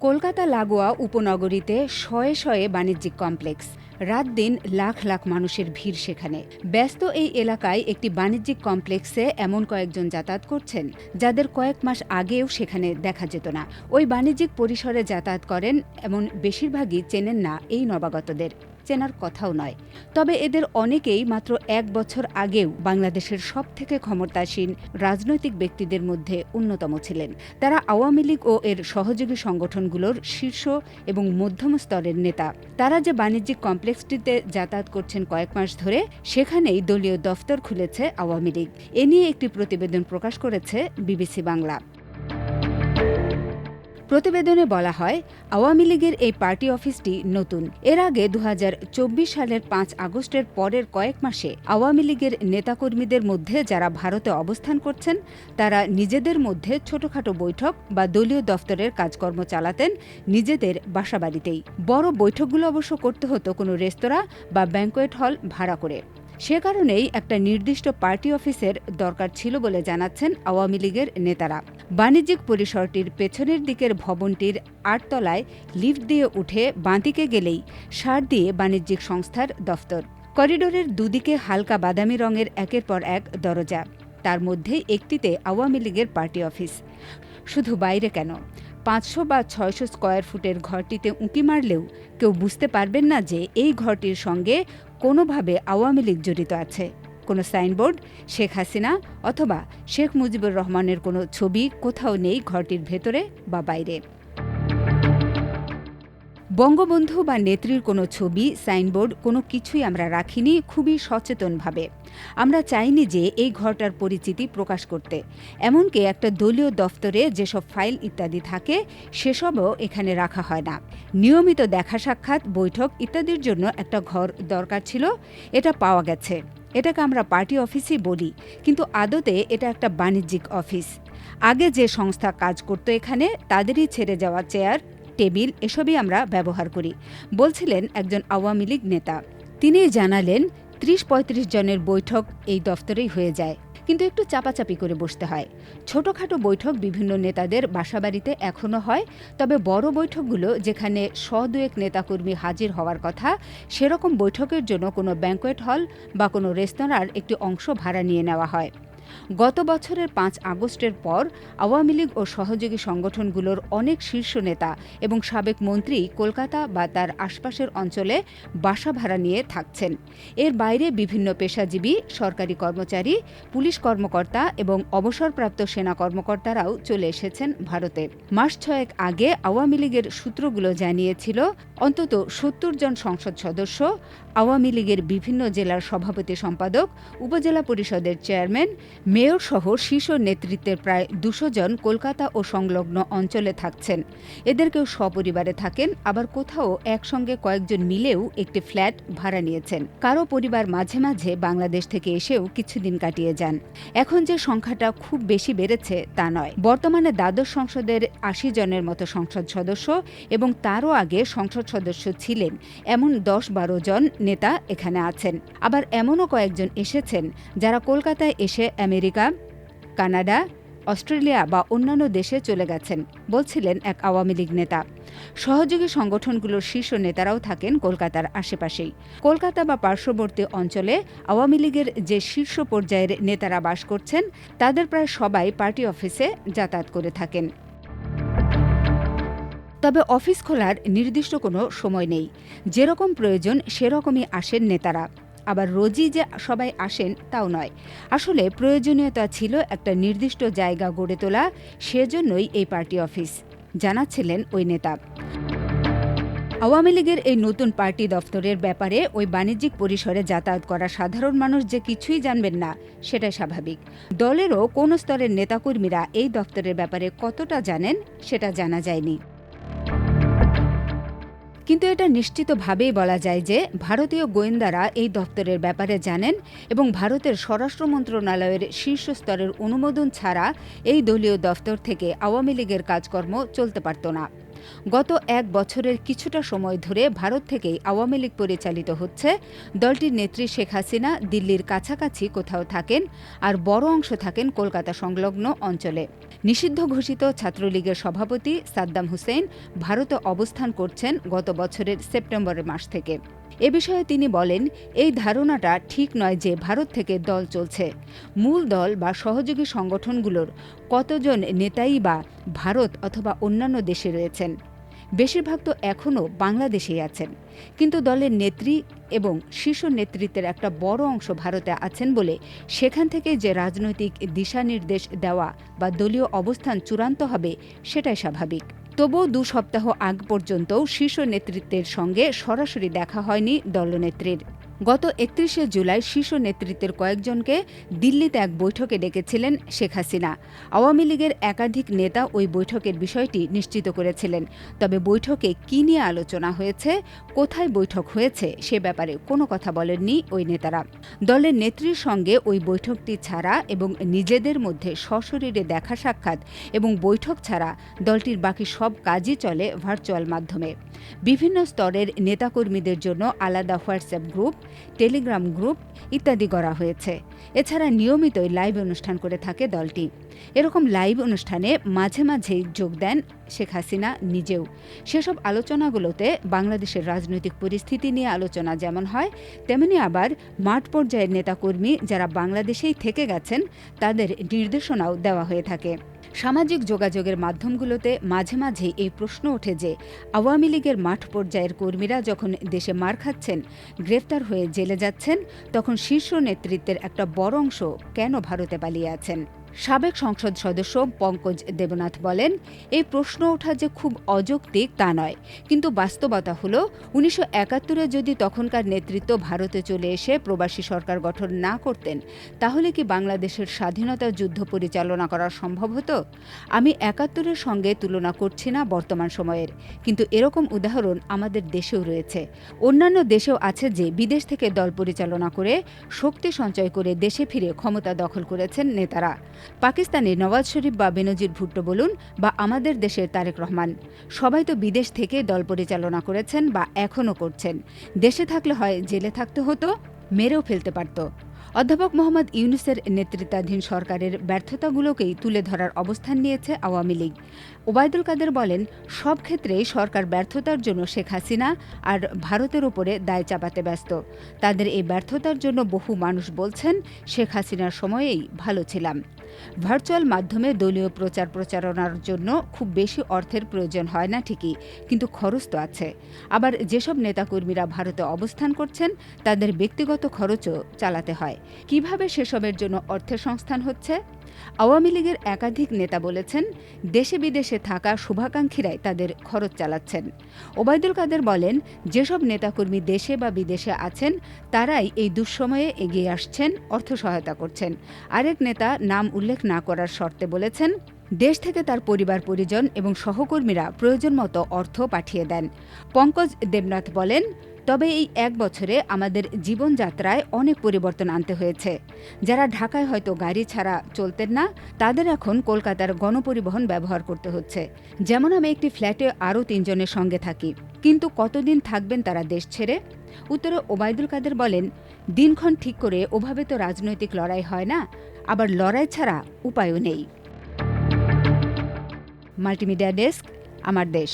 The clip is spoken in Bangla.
কলকাতা লাগোয়া উপনগরীতে শয়ে শয়ে বাণিজ্যিক কমপ্লেক্স। রাত দিন লাখ লাখ মানুষের ভিড় সেখানে। ব্যস্ত এই এলাকায় একটি বাণিজ্যিক কমপ্লেক্সে এমন কয়েকজন যাতায়াত করছেন, যাদের কয়েক মাস আগেও সেখানে দেখা যেত না। ওই বাণিজ্যিক পরিসরে যাতায়াত করেন, এমন বেশিরভাগই চেনেন না এই নবাগতদের। চেনার কথাও নয়। তবে এদের অনেকেই মাত্র এক বছর আগেও বাংলাদেশের সব থেকে ক্ষমতাসীন রাজনৈতিক ব্যক্তিদের মধ্যে অন্যতম ছিলেন। তারা আওয়ামী লীগ ও এর সহযোগী সংগঠনগুলোর শীর্ষ এবং মধ্যম স্তরের নেতা। তারা যে বাণিজ্যিক কমপ্লেক্সটিতে যাতায়াত করছেন কয়েক মাস ধরে, সেখানেই দলীয় দফতর খুলেছে আওয়ামী লীগ। এ নিয়ে একটি প্রতিবেদন প্রকাশ করেছে বিবিসি বাংলা। প্রতিবেদনে বলা হয়, আওয়ামী লীগের এই পার্টি অফিসটি নতুন। এর আগে দু হাজার চব্বিশ সালের পাঁচ আগস্টের পরের কয়েক মাসে আওয়ামী লীগের নেতাকর্মীদের মধ্যে যারা ভারতে অবস্থান করছেন, তারা নিজেদের মধ্যে ছোটখাটো বৈঠক বা দলীয় দফতরের কাজকর্ম চালাতেন, নিজেদের বাসাবাড়িতেই। বড় বৈঠকগুলো অবশ্য করতে হতো কোনো রেস্তোরাঁ বা ব্যাঙ্কোয়েট হল ভাড়া করে। সে কারণেই একটা নির্দিষ্ট পার্টি অফিসের দরকার ছিল বলে জানাচ্ছেন আওয়ামী লীগের নেতারা। বাণিজ্যিক পরিসরটির পেছনের দিকের ভবনটির আটতলায় লিফট দিয়ে উঠে বাঁদিকে গেলেই সার দিয়ে বাণিজ্যিক সংস্থার দফতর। করিডোরের দুদিকে হালকা বাদামি রঙের একের পর এক দরজা। তার মধ্যে একটিতে আওয়ামী লীগের পার্টি অফিস। শুধু বাইরে কেন? পাঁচশো বা ছয়শো স্কোয়ার ফুটের ঘরটিতে উঁকি মারলেও কেউ বুঝতে পারবেন না যে এই ঘরটির সঙ্গে কোনোভাবে আওয়ামী লীগ জড়িত আছে। কোনো সাইনবোর্ড, শেখ হাসিনা অথবা শেখ মুজিবুর রহমানের কোনো ছবি কোথাও নেই ঘরটির ভেতরে বা বাইরে। বঙ্গবন্ধু বা নেত্রীর কোনো ছবি, সাইনবোর্ড, কোনো কিছুই আমরা রাখিনি খুবই সচেতনভাবে। আমরা চাইনি যে এই ঘরটার পরিচিতি প্রকাশ করতে। এমনকি একটা দলীয় দফতরে যেসব ফাইল ইত্যাদি থাকে, সেসবও এখানে রাখা হয় না। নিয়মিত দেখা সাক্ষাৎ, বৈঠক ইত্যাদির জন্য একটা ঘর দরকার ছিল, এটা পাওয়া গেছে। এটাকে আমরা পার্টি অফিসই বলি, কিন্তু আদতে এটা একটা বাণিজ্যিক অফিস। আগে যে সংস্থা কাজ করত এখানে, তাদেরই ছেড়ে যাওয়া চেয়ার, টেবিল এসবই আমরা ব্যবহার করি, বলছিলেন একজন আওয়ামী লীগ নেতা। তিনি জানালেন, ত্রিশ পঁয়ত্রিশ জনের বৈঠক এই দফতরেই হয়ে যায়। কিন্তু একটু চাপাচাপি করে বসতে হয়। ছোটখাটো বৈঠক বিভিন্ন নেতাদের বাসাবাড়িতে এখনও হয়, তবে বড় বৈঠকগুলো যেখানে শ দুয়েক নেতাকর্মী হাজির হওয়ার কথা, সেরকম বৈঠকের জন্য কোনো ব্যাঙ্কোয়েট হল বা কোনো রেস্তোরাঁর একটি অংশ ভাড়া নিয়ে নেওয়া হয়। গত বছরের পাঁচ আগস্টের পর আওয়ামী লীগ ও সহযোগী সংগঠনগুলোর অনেক শীর্ষ নেতা এবং সাবেক মন্ত্রী কলকাতা বা তার আশপাশের অঞ্চলে বাসা ভাড়া নিয়ে থাকছেন। এর বাইরে বিভিন্ন পেশাজীবী, সরকারি কর্মচারী, পুলিশ কর্মকর্তা এবং অবসরপ্রাপ্ত সেনা কর্মকর্তারাও চলে এসেছেন ভারতে। মাস ছয়েক আগে আওয়ামী লীগের সূত্রগুলো জানিয়েছিল, অন্তত সত্তর জন সংসদ সদস্য, আওয়ামী লীগের বিভিন্ন জেলার সভাপতি সম্পাদক, উপজেলা পরিষদের চেয়ারম্যান মেয়র সহ শীর্ষ নেতৃত্বের প্রায় দুশো জন কলকাতা ও সংলগ্ন অঞ্চলে থাকছেন। এদের কেউ সপরিবারে থাকেন, আবার কোথাও একসঙ্গে কয়েকজন মিলেও একটি ফ্ল্যাট ভাড়া নিয়েছেন। কারও পরিবার মাঝে মাঝে বাংলাদেশ থেকে এসেও কিছুদিন কাটিয়ে যান। এখন যে সংখ্যাটা খুব বেশি বেড়েছে, তা নয়। বর্তমানে দ্বাদশ সংসদের আশি জনের মতো সংসদ সদস্য এবং তারও আগে সংসদ সদস্য ছিলেন এমন দশ বারো জন নেতা এখানে আছেন। আবার এমনও কয়েকজন এসেছেন যারা কলকাতায় এসে আমেরিকা, কানাডা, অস্ট্রেলিয়া বা অন্যান্য দেশে চলে গেছেন, বলছিলেন এক আওয়ামী লীগ নেতা। সহযোগী সংগঠনগুলোর শীর্ষ নেতারাও থাকেন কলকাতার আশেপাশেই। কলকাতা বা পার্শ্ববর্তী অঞ্চলে আওয়ামী লীগের যে শীর্ষ পর্যায়ের নেতারা বাস করছেন, তাদের প্রায় সবাই পার্টি অফিসে যাতায়াত করে থাকেন। তবে অফিস খোলার নির্দিষ্ট কোনো সময় নেই। যেরকম প্রয়োজন সেরকমই আসেন নেতারা। আবার রোজই যে সবাই আসেন, তাও নয়। আসলে প্রয়োজনীয়তা ছিল একটা নির্দিষ্ট জায়গা গড়ে তোলা, সেজন্যই এই পার্টি অফিস, জানাচ্ছিলেন ওই নেতা। আওয়ামী লীগের এই নতুন পার্টি দফতরের ব্যাপারে ওই বাণিজ্যিক পরিসরে যাতায়াত করা সাধারণ মানুষ যে কিছুই জানবেন না, সেটাই স্বাভাবিক। দলেরও কোন স্তরের নেতাকর্মীরা এই দফতরের ব্যাপারে কতটা জানেন, সেটা জানা যায়নি। কিন্তু এটা নিশ্চিতভাবেই বলা যায় যে ভারতীয় গোয়েন্দারা এই দপ্তরের ব্যাপারে জানেন এবং ভারতের স্বরাষ্ট্র মন্ত্রণালয়ের শীর্ষ স্তরের অনুমোদন ছাড়া এই দলীয় দপ্তর থেকে আওয়ামী লীগের কাজকর্ম চলতে পারত না। গত এক বছরের কিছুটা সময় ধরে ভারত থেকেই আওয়ামী লীগ পরিচালিত হচ্ছে। দলটির নেত্রী শেখ হাসিনা দিল্লির কাছাকাছি কোথাও থাকেন আর বড় অংশ থাকেন কলকাতা সংলগ্ন অঞ্চলে। নিষিদ্ধ ঘোষিত ছাত্রলীগের সভাপতি সাদ্দাম হুসেন ভারতে অবস্থান করছেন গত বছরের সেপ্টেম্বরের মাস থেকে। এ বিষয়ে তিনি বলেন, এই ধারণাটা ঠিক নয় যে ভারত থেকে দল চলছে। মূল দল বা সহযোগী সংগঠনগুলোর কতজন নেতাই বা ভারত অথবা অন্যান্য দেশে রয়েছেন। বেশিরভাগ তো এখনও বাংলাদেশেই আছেন। কিন্তু দলের নেত্রী এবং শীর্ষ নেতৃত্বের একটা বড় অংশ ভারতে আছেন বলে সেখান থেকে যে রাজনৈতিক দিশানির্দেশ দেওয়া বা দলীয় অবস্থান চূড়ান্ত হবে সেটাই স্বাভাবিক। তবুও দু সপ্তাহ আগ পর্যন্তও শীর্ষ নেতৃত্বের সঙ্গে সরাসরি দেখা হয়নি দলনেত্রীর। গত একত্রিশে জুলাই শীর্ষ নেতৃত্বের কয়েকজনকে দিল্লিতে এক বৈঠকে ডেকেছিলেন শেখ হাসিনা। আওয়ামী লীগের একাধিক নেতা ওই বৈঠকের বিষয়টি নিশ্চিত করেছিলেন। তবে বৈঠকে কী নিয়ে আলোচনা হয়েছে, কোথায় বৈঠক হয়েছে, সে ব্যাপারে কোনো কথা বলেননি ওই নেতারা। দলের নেত্রীর সঙ্গে ওই বৈঠকটি ছাড়া এবং নিজেদের মধ্যে সশরীরে দেখা সাক্ষাৎ এবং বৈঠক ছাড়া দলটির বাকি সব কাজই চলে ভার্চুয়াল মাধ্যমে। বিভিন্ন স্তরের নেতাকর্মীদের জন্য আলাদা হোয়াটসঅ্যাপ গ্রুপ টেলিগ্রাম গ্রুপ ইত্যাদি করা হয়েছে। এছাড়া নিয়মিতই লাইভ অনুষ্ঠান করে থাকে দলটি। এরকম লাইভ অনুষ্ঠানে মাঝে মাঝেই যোগ দেন শেখ হাসিনা নিজেও। সেসব আলোচনাগুলোতে বাংলাদেশের রাজনৈতিক পরিস্থিতি নিয়ে আলোচনা যেমন হয়, তেমনি আবার মাঠ পর্যায়ের নেতাকর্মী যারা বাংলাদেশেই থেকে গেছেন, তাদের নির্দেশনাও দেওয়া হয়ে থাকে। সামাজিক যোগাযোগের মাধ্যমগুলোতে মাঝে মাঝে এই প্রশ্ন ওঠে যে, আওয়ামী লীগের মাঠ পর্যায়ের কর্মীরা যখন দেশে মার খাচ্ছেন, গ্রেফতার হয়ে জেলে যাচ্ছেন, তখন শীর্ষ নেতৃত্বের একটা বড় অংশ কেন ভারতে পালিয়ে আছেন? সাবেক সংসদ সদস্য পঙ্কজ দেবনাথ বলেন, এই প্রশ্ন ওঠা যে খুব অযৌক্তিক তা নয়। কিন্তু বাস্তবতা হল, উনিশশো একাত্তরে যদি তখনকার নেতৃত্ব ভারতে চলে এসে প্রবাসী সরকার গঠন না করতেন, তাহলে কি বাংলাদেশের স্বাধীনতা যুদ্ধ পরিচালনা করা সম্ভব হতো? আমি একাত্তরের সঙ্গে তুলনা করছি না বর্তমান সময়ের, কিন্তু এরকম উদাহরণ আমাদের দেশেও রয়েছে। অন্যান্য দেশেও আছে যে বিদেশ থেকে দল পরিচালনা করে শক্তি সঞ্চয় করে দেশে ফিরে ক্ষমতা দখল করেছেন নেতারা। পাকিস্তানে নওয়াজ শরীফ বা বেনজির ভুট্টো বলুন বা আমাদের দেশের তারেক রহমান। সবাই তো বিদেশ থেকে দল পরিচালনা করেছেন বা এখনও করছেন। দেশে থাকলে হয় জেলে থাকতে হতো, মেরেও ফেলতে পারত। অধ্যাপক মোহাম্মদ ইউনুসের নেতৃত্বাধীন সরকারের ব্যর্থতাগুলোকেই তুলে ধরার অবস্থান নিয়েছে আওয়ামী লীগ। ওবায়দুল কাদের বলেন, সব ক্ষেত্রেই সরকার ব্যর্থতার জন্য শেখ হাসিনা আর ভারতের ওপরে দায় চাপাতে ব্যস্ত। তাদের এই ব্যর্থতার জন্য বহু মানুষ বলছেন, শেখ হাসিনার সময়েই ভালো ছিলাম। ভার্চুয়াল মাধ্যমে দলীয় প্রচার প্রচারণার জন্য খুব বেশি অর্থের প্রয়োজন হয় না ঠিকই, কিন্তু খরচ তো আছে। আবার যেসব নেতাকর্মীরা ভারতে অবস্থান করছেন, তাদের ব্যক্তিগত খরচও চালাতে হয়। কীভাবে সেসবের জন্য অর্থের সংস্থান হচ্ছে? আওয়ামী লীগের একাধিক নেতা বলেছেন, দেশে বিদেশে থাকা শুভাকাঙ্ক্ষীরাই তাদের খরচ চালাচ্ছেন। ওবায়দুল কাদের বলেন, যেসব নেতাকর্মী দেশে বা বিদেশে আছেন, তারাই এই দুঃসময়ে এগিয়ে আসছেন, অর্থ সহায়তা করছেন। আরেক নেতা নাম উল্লেখ না করার শর্তে বলেছেন, দেশ থেকে তার পরিবার পরিজন এবং সহকর্মীরা প্রয়োজন মতো অর্থ পাঠিয়ে দেন। পঙ্কজ দেবনাথ বলেন তবে এই এক বছরে আমাদের জীবনযাত্রায় অনেক পরিবর্তন আনতে হয়েছে। যারা ঢাকায় হয়তো গাড়ি ছাড়া চলতেন না, তাদের এখন কলকাতার গণপরিবহন ব্যবহার করতে হচ্ছে। যেমন আমি একটি ফ্ল্যাটে আরও তিনজনের সঙ্গে থাকি। কিন্তু কতদিন থাকবেন তারা দেশ ছেড়ে? উত্তরে ওবায়দুল কাদের বলেন, দিনক্ষণ ঠিক করে ওভাবে তো রাজনৈতিক লড়াই হয় না, আবার লড়াই ছাড়া উপায়ও নেই। মাল্টিমিডিয়া ডেস্ক, আমার দেশ।